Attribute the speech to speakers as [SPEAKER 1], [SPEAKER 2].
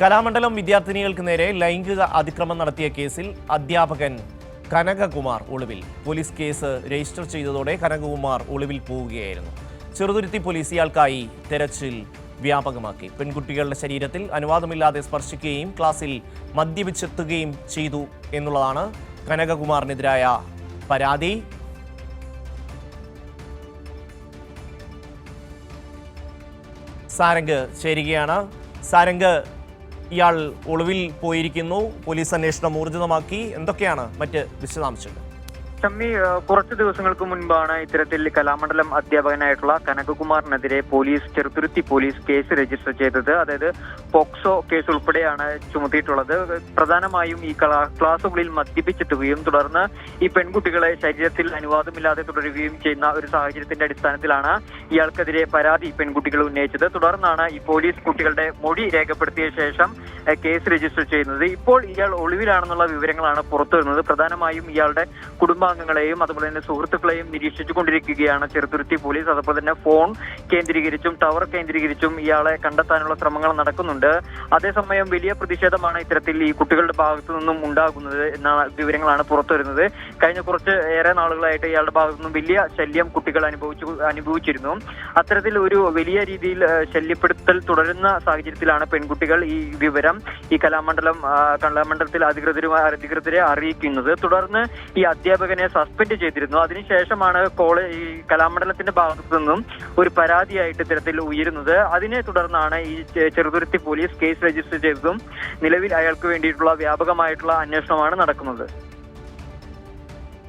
[SPEAKER 1] കലാമണ്ഡലം വിദ്യാർത്ഥിനികൾക്ക് നേരെ ലൈംഗിക അതിക്രമം നടത്തിയ കേസിൽ അധ്യാപകൻ കനകകുമാർ ഒളിവിൽ പോലീസ് കേസ് രജിസ്റ്റർ ചെയ്തതോടെ കനകകുമാർ ഒളിവിൽ പോവുകയായിരുന്നു. ചെറുതുരുത്തി പോലീസ് ഇയാൾക്കായി തെരച്ചിൽ വ്യാപകമാക്കി. പെൺകുട്ടികളുടെ ശരീരത്തിൽ അനുവാദമില്ലാതെ സ്പർശിക്കുകയും ക്ലാസ്സിൽ മദ്യപിച്ചെത്തുകയും ചെയ്തു എന്നുള്ളതാണ് കനകകുമാറിനെതിരായ പരാതി. സാരംഗ് ചേരുകയാണ്. സാരംഗ് ഇയാൾ ഒളിവിൽ പോയിരിക്കുന്നു. പോലീസ് അന്വേഷണം ഊർജിതമാക്കി എന്തൊക്കെയാണ് മറ്റ് വിശദാംശങ്ങൾ?
[SPEAKER 2] ഷമ്മി കുറച്ചു ദിവസങ്ങൾക്ക് മുൻപാണ് ഇത്തരത്തിൽ കലാമണ്ഡലം അധ്യാപകനായിട്ടുള്ള കനകകുമാറിനെതിരെ police Cheruthuruthy police case register ചെയ്തത്. അതായത് പോക്സോ കേസ് ഉൾപ്പെടെയാണ് ചുമത്തിയിട്ടുള്ളത്. പ്രധാനമായും ഈ കലാ ക്ലാസ്സുകളിൽ മദ്യപിച്ചെത്തുകയും തുടർന്ന് ഈ പെൺകുട്ടികളെ ശരീരത്തിൽ അനുവാദമില്ലാതെ തുടരുകയും ചെയ്യുന്ന ഒരു സാഹചര്യത്തിന്റെ അടിസ്ഥാനത്തിലാണ് ഇയാൾക്കെതിരെ പരാതി പെൺകുട്ടികൾ ഉന്നയിച്ചത്. തുടർന്നാണ് ഈ പോലീസ് കുട്ടികളുടെ മൊഴി രേഖപ്പെടുത്തിയ ശേഷം കേസ് രജിസ്റ്റർ ചെയ്യുന്നത്. ഇപ്പോൾ ഇയാൾ ഒളിവിലാണെന്നുള്ള വിവരങ്ങളാണ് പുറത്തു വരുന്നത്. പ്രധാനമായും ഇയാളുടെ കുടുംബാംഗങ്ങളെയും അതുപോലെ തന്നെ സുഹൃത്തുക്കളെയും നിരീക്ഷിച്ചുകൊണ്ടിരിക്കുകയാണ്. ചെറുതുരുത്തി പോലീസ് അതുപോലെ തന്നെ ഫോൺ കേന്ദ്രീകരിച്ചും ടവർ കേന്ദ്രീകരിച്ചും ഇയാളെ കണ്ടെത്താനുള്ള ശ്രമങ്ങൾ നടക്കുന്നുണ്ട്. അതേസമയം വലിയ പ്രതിഷേധമാണ് ഇത്തരത്തിൽ ഈ കുട്ടികളുടെ ഭാഗത്തു നിന്നും ഉണ്ടാകുന്നത് എന്നാണ് വിവരങ്ങളാണ് പുറത്തു വരുന്നത്. കഴിഞ്ഞ കുറച്ച് ഏറെ നാളുകളായിട്ട് ഇയാളുടെ ഭാഗത്തു നിന്നും വലിയ ശല്യം കുട്ടികൾ അനുഭവിച്ചു അനുഭവിച്ചിരുന്നു. അത്തരത്തിൽ ഒരു വലിയ രീതിയിൽ ശല്യപ്പെടുത്തൽ തുടരുന്ന സാഹചര്യത്തിലാണ് പെൺകുട്ടികൾ ഈ വിവരം ഈ കലാമണ്ഡലം കലാമണ്ഡലത്തിൽ അധികൃതരുമായി അധികൃതരെ അറിയിക്കുന്നത്. തുടർന്ന് ഈ അധ്യാപകനെ സസ്പെൻഡ് ചെയ്തിരുന്നു. അതിനുശേഷമാണ് കോളേജ് ഈ കലാമണ്ഡലത്തിന്റെ ഭാഗത്തു നിന്നും ഒരു പരാതിയായിട്ട് ഇത്തരത്തിൽ ഉയരുന്നത്. അതിനെ തുടർന്നാണ് ഈ ചെറുതുരുത്തി പോലീസ് കേസ് രജിസ്റ്റർ ചെയ്തതും നിലവിൽ അയാൾക്ക് വേണ്ടിയിട്ടുള്ള വ്യാപകമായിട്ടുള്ള അന്വേഷണമാണ് നടക്കുന്നത്.